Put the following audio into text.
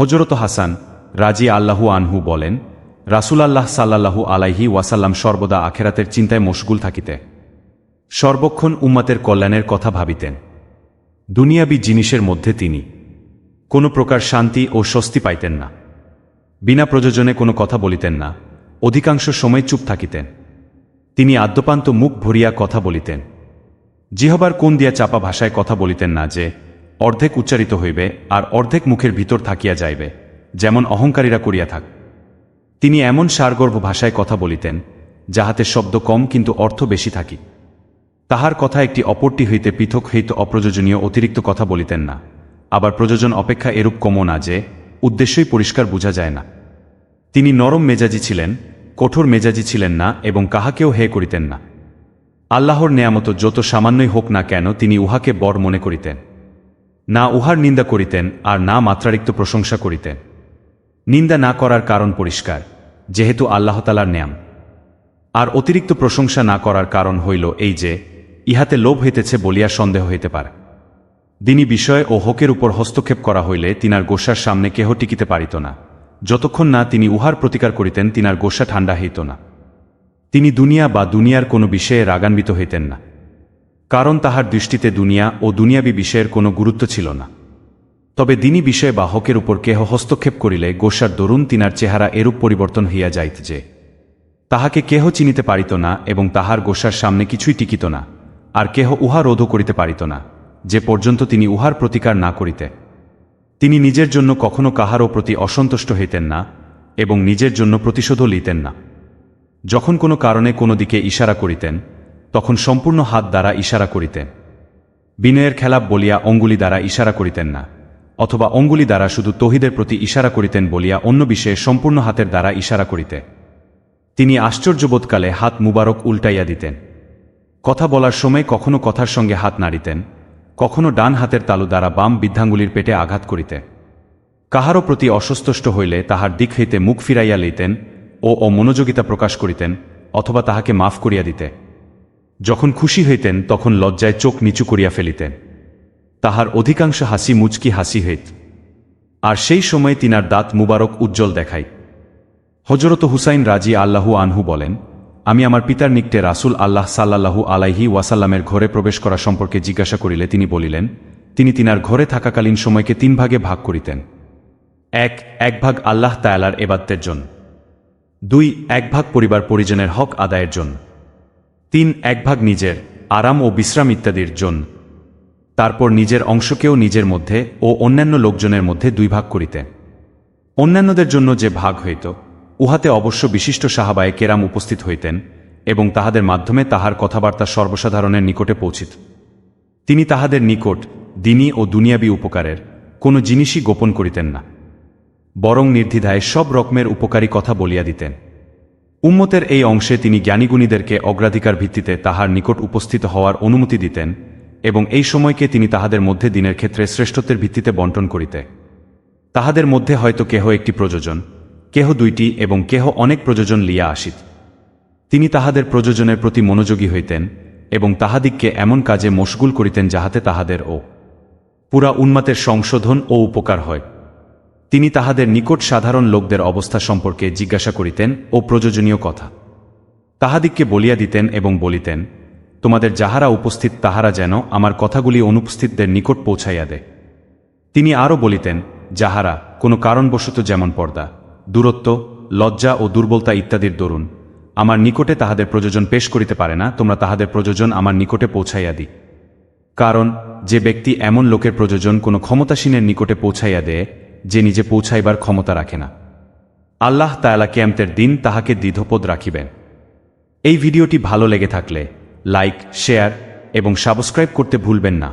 হজরত হাসান রাজি আল্লাহু আনহু বলেন, রাসূলাল্লাহ সাল্লাল্লাহু আলাইহি ওয়াসাল্লাম সর্বদা আখেরাতের চিন্তায় মশগুল থাকিতে, সর্বক্ষণ উম্মাতের কল্যাণের কথা ভাবিতেন। দুনিয়াবি জিনিসের মধ্যে তিনি কোনো প্রকার শান্তি ও স্বস্তি পাইতেন না। বিনা প্রযোজনে কোনো কথা বলিতেন না। অধিকাংশ সময় চুপ থাকিতেন। তিনি আদ্যপান্ত মুখ ভরিয়া কথা বলিতেন। জিহবার কোন দিয়া চাপা ভাষায় কথা বলিতেন না যে অর্ধেক উচ্চারিত হইবে আর অর্ধেক মুখের ভিতর থাকিয়া যাইবে, যেমন অহংকারীরা করিয়া থাক। তিনি এমন সারগর্ভ ভাষায় কথা বলিতেন, যাহাতে শব্দ কম কিন্তু অর্থ বেশি থাকি। তাহার কথা একটি অপরটি হইতে পৃথক হইতে অপ্রয়োজনীয় অতিরিক্ত কথা বলিতেন না। আবার প্রযোজন অপেক্ষা এরূপ কমও না যে, উদ্দেশ্যই পরিষ্কার বোঝা যায় না। তিনি নরম মেজাজি ছিলেন, কঠোর মেজাজি ছিলেন না এবং কাহাকেও হে করিতেন না। আল্লাহর নেয়ামত যত সামান্যই হোক না কেন তিনি উহাকে বর মনে করিতেন। না উহার নিন্দা করিতেন আর না মাত্রারিক্ত প্রশংসা করিতেন। নিন্দা না করার কারণ পরিষ্কার, যেহেতু আল্লাহতালার নেয়াম। আর অতিরিক্ত প্রশংসা না করার কারণ হইল এই যে, ইহাতে লোভ হইতেছে বলিয়া সন্দেহ হইতে পারে। দিনী বিষয় ও হকের উপর হস্তক্ষেপ করা হইলে তিনার গোসার সামনে কেহ টিকিতে পারিত না। যতক্ষণ না তিনি উহার প্রতিকার করিতেন, তিনার গোসা ঠান্ডা হইত না। তিনি দুনিয়া বা দুনিয়ার কোনো বিষয়ে রাগান্বিত হইতেন না। কারণ তাহার দৃষ্টিতে দুনিয়া ও দুনিয়াবী বিষয়ের কোনো গুরুত্ব ছিল না। তবে দিনী বিষয়ে বা হকের উপর কেহ হস্তক্ষেপ করিলে গোসার দরুন তিনার চেহারা এরূপ পরিবর্তন হইয়া যাইত যে, তাহাকে কেহ চিনিতে পারিত না এবং তাহার গোসার সামনে কিছুই টিকিত না, আর কেহ উহা রোধ করিতে পারিত না, যে পর্যন্ত তিনি উহার প্রতিকার না করিতে। তিনি নিজের জন্য কখনো কাহারও প্রতি অসন্তুষ্ট হইতেন না এবং নিজের জন্য প্রতিশোধও লিতেন না। যখন কোনো কারণে কোনো দিকে ইশারা করিতেন তখন সম্পূর্ণ হাত দ্বারা ইশারা করিতেন। বিনয়ের খেলাপ বলিয়া অঙ্গুলি দ্বারা ইশারা করিতেন না, অথবা অঙ্গুলি দ্বারা শুধু তহিদের প্রতি ইশারা করিতেন বলিয়া অন্য বিষয়ে সম্পূর্ণ হাতের দ্বারা ইশারা করিতে। তিনি আশ্চর্যবোধকালে হাত মুবারক উল্টাইয়া দিতেন। কথা বলার সময় কখনো কথার সঙ্গে হাত নাড়িতেন, কখনো ডান হাতের তালু দ্বারা বাম বৃদ্ধাঙ্গুলির পেটে আঘাত করিতে কাহারও প্রতি অসস্তুষ্ট হইলে তাহার দিক হইতে মুখ ফিরাইয়া লইতেন ও অমনোযোগিতা প্রকাশ করিতেন, অথবা তাহাকে মাফ করিয়া দিতে। যখন খুশি হইতেন, তখন লজ্জায় চোখ নিচু করিয়া ফেলিতেন। তাহার অধিকাংশ হাসি মুচকি হাসি হইত। আর সেই সময় তিনার দাঁত মুবারক উজ্জ্বল দেখাই হজরত হুসাইন রাজি আল্লাহু আনহু বলেন, আমি আমার পিতার নিকটে রাসুল আল্লাহ সাল্লাল্লাহু আলাইহি ওয়াসাল্লামের ঘরে প্রবেশ করা সম্পর্কে জিজ্ঞাসা করিলে তিনি বলিলেন, তিনি তিনার ঘরে থাকাকালীন সময়কে তিন ভাগে ভাগ করিতেন। এক এক ভাগ আল্লাহ তায়ালার এবাদ্যের জন্য। দুই, এক ভাগ পরিবার পরিজনের হক আদায়ের জন্য। তিন এক ভাগ নিজের, আরাম ও বিশ্রাম ইত্যাদির জন্য তারপর নিজের অংশকেও নিজের মধ্যে ও অন্যান্য লোকজনের মধ্যে দুই ভাগ করিতেন অন্যান্যদের জন্য যে ভাগ হইত, উহাতে অবশ্য বিশিষ্ট সাহাবায়ে কেরাম উপস্থিত হইতেন এবং তাহাদের মাধ্যমে তাহার কথাবার্তা সর্বসাধারণের নিকটে পৌঁছিত। তিনি তাহাদের নিকট দিনী ও দুনিয়াবি উপকারের কোনো জিনিসই গোপন করিতেন না, বরং নির্দ্বিধায় সব রকমের উপকারী কথা বলিয়া দিতেন। উম্মতের এই অংশে তিনি জ্ঞানীগুণীদেরকে অগ্রাধিকার ভিত্তিতে তাহার নিকট উপস্থিত হওয়ার অনুমতি দিতেন এবং এই সময়কে তিনি তাহাদের মধ্যে দিনের ক্ষেত্রে শ্রেষ্ঠত্বের ভিত্তিতে বন্টন করিতে। তাহাদের মধ্যে হয়তো কেহ একটি প্রযোজন, কেহ দুইটি এবং কেহ অনেক প্রযোজন লিয়া আসিত। তিনি তাহাদের প্রযোজনের প্রতি মনোযোগী হইতেন এবং তাহাদিগকে এমন কাজে মশগুল করিতেন যাহাতে তাহাদের ও পুরা উন্মাতের সংশোধন ও উপকার হয়। তিনি তাহাদের নিকট সাধারণ লোকদের অবস্থা সম্পর্কে জিজ্ঞাসা করিতেন ও প্রয়োজনীয় কথা। তাহাদিগকে বলিয়া দিতেন এবং বলিতেন, তোমাদের যাহারা উপস্থিত তাহারা যেন আমার কথাগুলি অনুপস্থিতদের নিকট পৌঁছাইয়া দেয় তিনি আরও বলিতেন, যাহারা কোনো কারণবশত যেমন পর্দা, দূরত্ব, লজ্জা ও দুর্বলতা ইত্যাদির দরুন, আমার নিকটে তাহাদের প্রযোজন পেশ করিতে পারে না, তোমরা তাহাদের প্রযোজন আমার নিকটে পৌঁছাইয়া দি কারণ, যে ব্যক্তি এমন লোকের প্রযোজন কোনো ক্ষমতাসীনের নিকটে পৌঁছাইয়া দেয় যে নিজে পৌঁছাইবার ক্ষমতা রাখে না। আল্লাহ তায়ালা ক্যাম্পের দিন তাহাকে দ্বিধপদ রাখিবেন। এই ভিডিওটি ভালো লেগে থাকলে লাইক, শেয়ার এবং সাবস্ক্রাইব করতে ভুলবেন না।